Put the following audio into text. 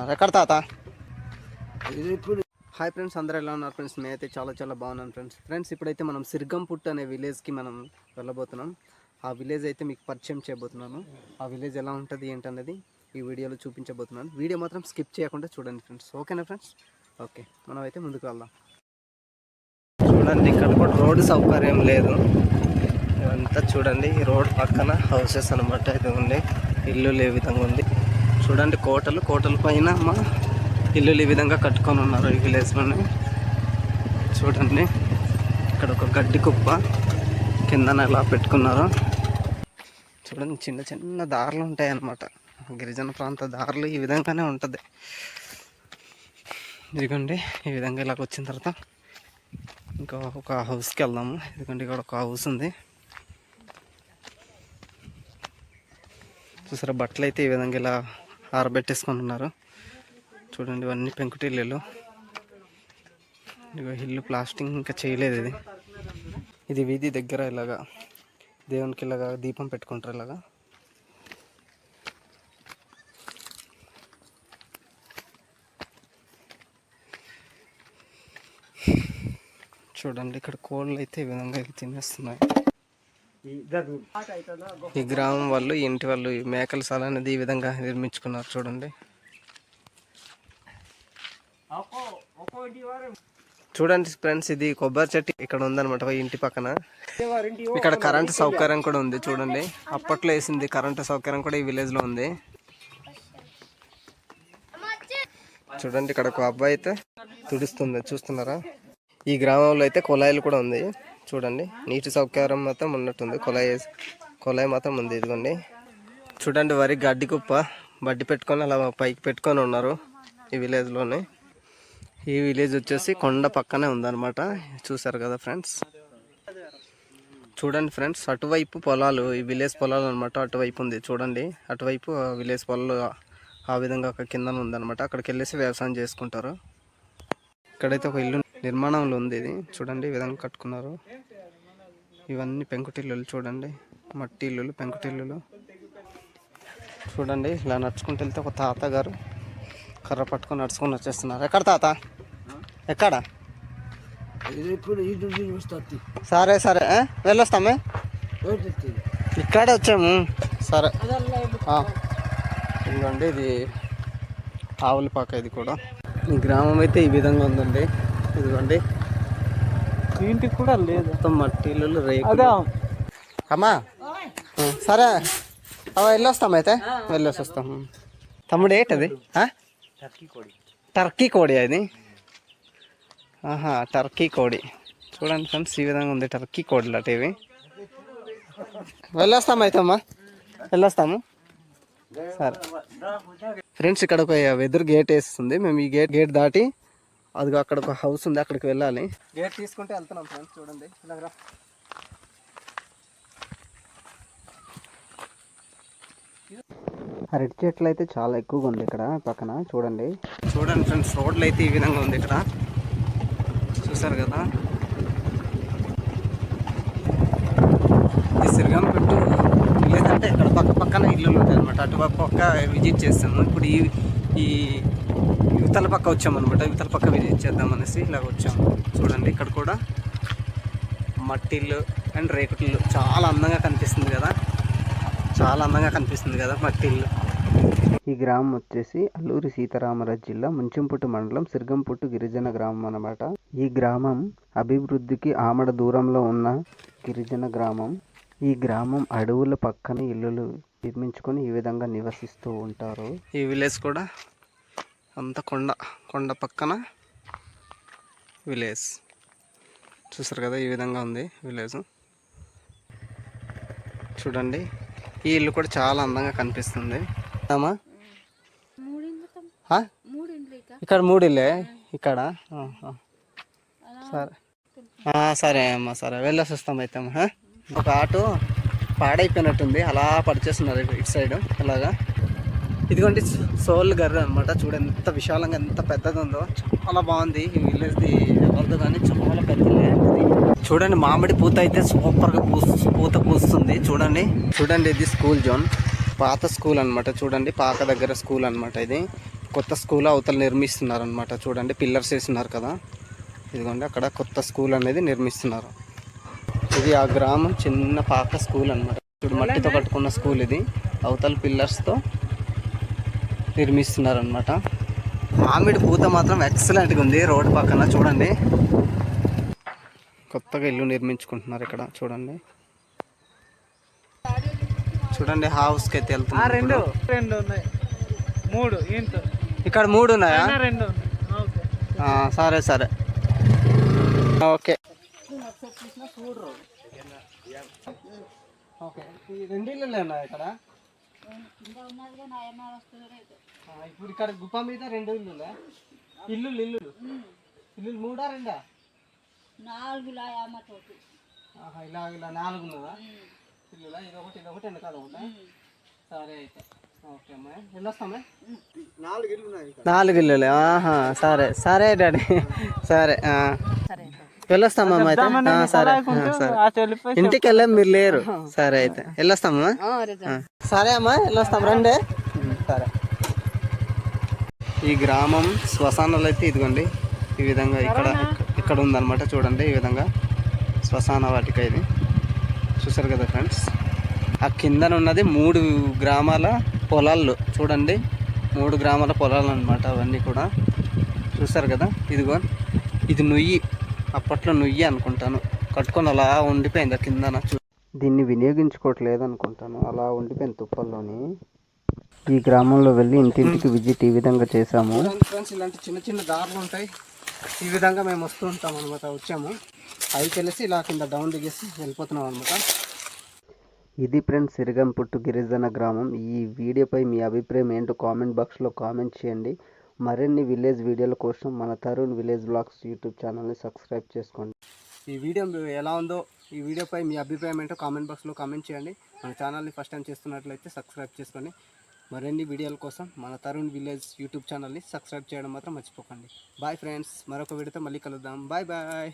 ఉన్నారు. ఎక్కడ తాత? హాయ్ ఫ్రెండ్స్ అందరూ ఎలా ఉన్నారు ఫ్రెండ్స్? నేనైతే చాలా చాలా బాగున్నాను ఫ్రెండ్స్. ఫ్రెండ్స్ ఇప్పుడైతే మనం సిర్గంపుట్ అనే విలేజ్కి మనం వెళ్ళబోతున్నాం. ఆ విలేజ్ అయితే మీకు పరిచయం చేయబోతున్నాను ఆ విలేజ్ ఎలా ఉంటుంది ఏంటనేది ఈ వీడియోలో చూపించబోతున్నాను. వీడియో మాత్రం స్కిప్ చేయకుండా చూడండి ఫ్రెండ్స్. ఓకేనా ఫ్రెండ్స్? ఓకే మనం అయితే ముందుకు వెళ్దాం. చూడండి ఇక్కడ కూడా రోడ్డు సౌకర్యం లేదు. అంతా చూడండి ఈ రోడ్ పక్కన హౌసెస్ అనమాట ఇది ఉంది ఇల్లులు ఏ విధంగా ఉంది. చూడండి కోటలు కోటల పైన మా ఇల్లులు ఈ విధంగా కట్టుకొని ఉన్నారు ఈ విలేజ్లోనే చూడండి ఇక్కడ ఒక గడ్డి కుప్ప కిందన ఎలా పెట్టుకున్నారు. చూడండి చిన్న చిన్న దారులు ఉంటాయి అన్నమాట గిరిజన ప్రాంత దారులు ఈ విధంగానే ఉంటుంది. ఇదిగోండి ఈ విధంగా ఇలాగ వచ్చిన తర్వాత ఇంకా ఒక హౌస్కి వెళ్దాము. ఎందుకంటే ఇక్కడ ఒక హౌస్ ఉంది. చూసారా బట్టలు అయితే ఈ విధంగా ఇలా ఆరబెట్టేసుకొని ఉన్నారు చూడండి ఇవన్నీ పెంకుటిల్లు ఇదిగో ఇల్లు ప్లాస్టింగ్ ఇంకా చేయలేదు ఇది. ఇది వీధి దగ్గర ఇలాగా దేవునికి ఇలాగా దీపం పెట్టుకుంటారు ఇలాగా. చూడండి ఇక్కడ కోళ్ళు అయితే ఈ విధంగా ఇవి తినేస్తున్నాయి. ఈ గ్రామం వాళ్ళు ఇంటి వాళ్ళు మేకల సాల అనేది ఈ విధంగా నిర్మించుకున్నారు చూడండి. చూడండి ఫ్రెండ్స్ ఇది కొబ్బరి చెట్టు ఇక్కడ ఉందన్నమాట ఇంటి పక్కన. ఇక్కడ కరెంట్ సౌకర్యం కూడా ఉంది చూడండి. అప్పట్లో వేసింది కరెంట్ సౌకర్యం కూడా ఈ విలేజ్లో ఉంది. చూడండి ఇక్కడ ఒక అబ్బాయి అయితే తుడుస్తుంది చూస్తున్నారా? ఈ గ్రామంలో అయితే కుళాయిలు కూడా ఉంది. చూడండి. నీటి సౌకర్యం మాత్రం ఉన్నట్టుంది. కుళాయి కుళాయి మాత్రం ఉంది ఇదిగోండి. చూడండి వరి గడ్డి కుప్ప. బడ్డి పెట్టుకొని అలా పైకి పెట్టుకొని ఉన్నారు ఈ విలేజ్లోనే ఈ విలేజ్ వచ్చేసి కొండ పక్కనే ఉందన్నమాట. చూసారు కదా ఫ్రెండ్స్? చూడండి ఫ్రెండ్స్ అటువైపు పొలాలు ఈ విలేజ్ పొలాలు అనమాట అటువైపు ఉంది. చూడండి. అటువైపు ఆ విలేజ్ పొలాలు ఆ విధంగా ఒక కిందన ఉందన్నమాట. అక్కడికి వెళ్ళేసి వ్యవసాయం చేసుకుంటారు. ఇక్కడైతే ఒక ఇల్లు నిర్మాణంలో ఉంది ఇది. చూడండి ఈ విధంగా కట్టుకున్నారు. ఇవన్నీ పెంకుటిల్లులు చూడండి. మట్టి ఇల్లులు పెంకుటిల్లులు. చూడండి ఇలా నడుచుకుంటూ వెళ్తే ఒక తాత గారు కర్ర పట్టుకొని నడుచుకొని వచ్చేస్తున్నారు. ఎక్కడ తాత? ఎక్కడ? సరే సరే? వెళ్ళొస్తామే ఇక్కడే వచ్చాము. సరే. ఇదిగోండి ఇది ఆవుల పాక ఇది కూడా. ఈ గ్రామం అయితే ఈ విధంగా ఉందండి. ఇదిగోండి. ఇంటికి కూడా లేదు. మొత్తం మట్టి ఇల్లులు రేకులు అమ్మా. సరే. అవ వెళ్ళొస్తాం అయితే? వెళ్ళొసి వస్తాం తమ్ముడు ఏంటది? టర్కీ కోడి. అది? ఆహా టర్కీ కోడి. చూడండి ఫ్రెండ్స్ ఈ విధంగా ఉంది టర్కీ కోడిలు అటు ఇవి. వెళ్ళొస్తాం అయితే అమ్మా? వెళ్ళొస్తాము. సరే. ఫ్రెండ్స్ ఇక్కడ ఒక వెదురు గేట్ వేస్తుంది. మేము ఈ గేట్ గేట్ దాటి అదిగో అక్కడ ఒక హౌస్ ఉంది అక్కడికి వెళ్ళాలి. గేట్ తీసుకుంటే వెళ్తున్నాం ఫ్రెండ్స్ చూడండి. ఇలాగ రా. అరటి చెట్లు అయితే చాలా ఎక్కువగా ఉంది ఇక్కడ పక్కన చూడండి. చూడండి ఫ్రెండ్స్ రోడ్లు అయితే ఈ విధంగా ఉంది ఇక్కడ. చూసారు కదా? ఈ సిరిగం పెట్టు విలేజ్ అంటే ఇక్కడ పక్క పక్కన ఇల్లులు ఉంటాయి అనమాట అటు పక్క విజిట్ చేస్తాము ఇప్పుడు ఈ ఈ యువతల పక్క వచ్చామన్నమాట. యువతల పక్క విజిట్ చేద్దాం అనేసి ఇలాగ వచ్చాము. చూడండి ఇక్కడ కూడా మట్టిళ్ళు అండ్ రేకుటిల్లు చాలా అందంగా కనిపిస్తుంది కదా. చాలా అందంగా కనిపిస్తుంది కదా మట్టిళ్ళు ఈ గ్రామం వచ్చేసి అల్లూరి సీతారామరాజు జిల్లా ముంచంపుట్టు మండలం సిర్గంపుట్టు గిరిజన గ్రామం అనమాట ఈ గ్రామం అభివృద్ధికి ఆమడ దూరంలో ఉన్న గిరిజన గ్రామం. ఈ గ్రామం అడవుల పక్కన ఇల్లులు నిర్మించుకొని ఈ విధంగా నివసిస్తూ ఉంటారు. ఈ విలేజ్ కూడా అంత కొండ కొండ పక్కన విలేజ్. చూసారు కదా ఈ విధంగా ఉంది విలేజ్. చూడండి ఈ ఇల్లు కూడా చాలా అందంగా కనిపిస్తుంది. అమ్మా? ఇక్కడ మూడు ఇల్లే ఇక్కడ. సరే. సరే అమ్మా సరే. వెళ్ళేసి వస్తాం అయితే అమ్మా? ఒక ఆటో పాడైపోయినట్టుంది. అలా పడిచేస్తున్నారు ఇటు సైడ్ అలాగా ఇదిగోండి సోల్ గర్ర అనమాట చూడండి ఎంత విశాలంగా ఎంత పెద్దది ఉందో చాలా బాగుంది. ఈ విలేజ్ది ఎవరిదో కానీ చాలా పెద్ద చూడండి మామిడి పూత అయితే సూపర్గా పూ పూత పూస్తుంది. చూడండి. చూడండి ఇది స్కూల్ జోన్ పాత స్కూల్ అన్నమాట. చూడండి పాక దగ్గర స్కూల్ అన్నమాట ఇది. కొత్త స్కూల్ అవతల నిర్మిస్తున్నారు అనమాట చూడండి పిల్లర్స్ వేస్తున్నారు కదా. ఇదిగోండి అక్కడ కొత్త స్కూల్ అనేది నిర్మిస్తున్నారు. ఇది ఆ గ్రామం చిన్న పాక స్కూల్ అనమాట చూడు మట్టితో కట్టుకున్న స్కూల్ ఇది. అవతల పిల్లర్స్తో నిర్మిస్తున్నారు అనమాట మామిడి పూత మాత్రం ఎక్సలెంట్గా ఉంది రోడ్డు పక్కన చూడండి. కొత్తగా ఇల్లు నిర్మించుకుంటున్నారు ఇక్కడ చూడండి. చూడండి హౌస్కి అయితే వెళ్తున్నారు రెండు. ఉన్నాయి. మూడు ఇక్కడ మూడు ఉన్నాయా? రెండు సరే సరే. ఓకే. ఓకే. ఈ రెండు ఇల్లు ఉన్నాయి ఇక్కడ? ఇప్పుడు ఇక్కడ గుప్ప మీద రెండు ఇల్లు ఇల్లు ఇల్లు. ఇల్లు మూడా రెండా? నాలుగు ఆహా, ఇలా ఇలా నాలుగు ఉన్నదా? ఇల్లులా? ఇదొకటి ఇదొకటి వెనకాల ఉందా? సరే అయితే. ఓకే అమ్మా. వెళ్ళొస్తామా నాలుగు ఇల్లు నాలుగు ఇల్లులే. ఆహా సరే. సరే డాడీ. సరే ఆ. అయితే? సరే. సరే. ఇంటికి వెళ్ళాం మీరు లేరు. సరే అయితే. వెళ్ళొస్తామా? ఆ. సరే అమ్మా వెళ్ళొస్తాం. రండి. సరే. ఈ గ్రామం శ్మశానాలు అయితే ఇదిగోండి. ఈ విధంగా ఇక్కడ ఇక్కడ ఉందన్నమాట చూడండి ఈ విధంగా శ్మశాన వాటిక ఇది. చూసారు కదా ఫ్రెండ్స్? ఆ కిందన ఉన్నది మూడు గ్రామాల పొలాలు. చూడండి మూడు గ్రామాల పొలాలు అనమాట అవన్నీ కూడా. చూసారు కదా? ఇదిగో ఇది నుయ్యి. అప్పట్లో నుయ్యి అనుకుంటాను. కట్టుకొని అలా ఉండిపోయింది ఆ కిందన. దీన్ని వినియోగించుకోవట్లేదు అనుకుంటాను అలా ఉండిపోయింది తుప్పల్లోని. ఈ గ్రామంలో వెళ్ళి ఇంటింటికి విజిట్ ఈ విధంగా చేసాము ఫ్రెండ్స్ ఇలాంటి చిన్న చిన్న దారులు ఉంటాయి. ఈ విధంగా మేము వస్తూ ఉంటాం అనమాట వచ్చాము. పైకి వెళ్ళేసి ఇలా కింద డౌన్ దిగేసి వెళ్ళిపోతున్నాం అనమాట ఇది ఫ్రెండ్స్ సిరిగంపుట్టు గిరిజన గ్రామం. ఈ వీడియోపై మీ అభిప్రాయం ఏంటో కామెంట్ బాక్స్లో కామెంట్ చేయండి. మరిన్ని విలేజ్ వీడియోల కోసం మన తరుణ్ విలేజ్ బ్లాగ్స్ యూట్యూబ్ ఛానల్ని సబ్స్క్రైబ్ చేసుకోండి. ఈ వీడియో ఎలా ఉందో ఈ వీడియోపై మీ అభిప్రాయం ఏంటో కామెంట్ బాక్స్లో కామెంట్ చేయండి. మన ఛానల్ని ఫస్ట్ టైం చేస్తున్నట్లయితే సబ్స్క్రైబ్ చేసుకోండి. మరిన్ని వీడియోల కోసం మన తరుణ్ విలేజ్ యూట్యూబ్ ఛానల్ని సబ్స్క్రైబ్ చేయడం మాత్రం మర్చిపోకండి. బాయ్ ఫ్రెండ్స్ మరొక వీడియోతో మళ్ళీ కలుద్దాం. Bye bye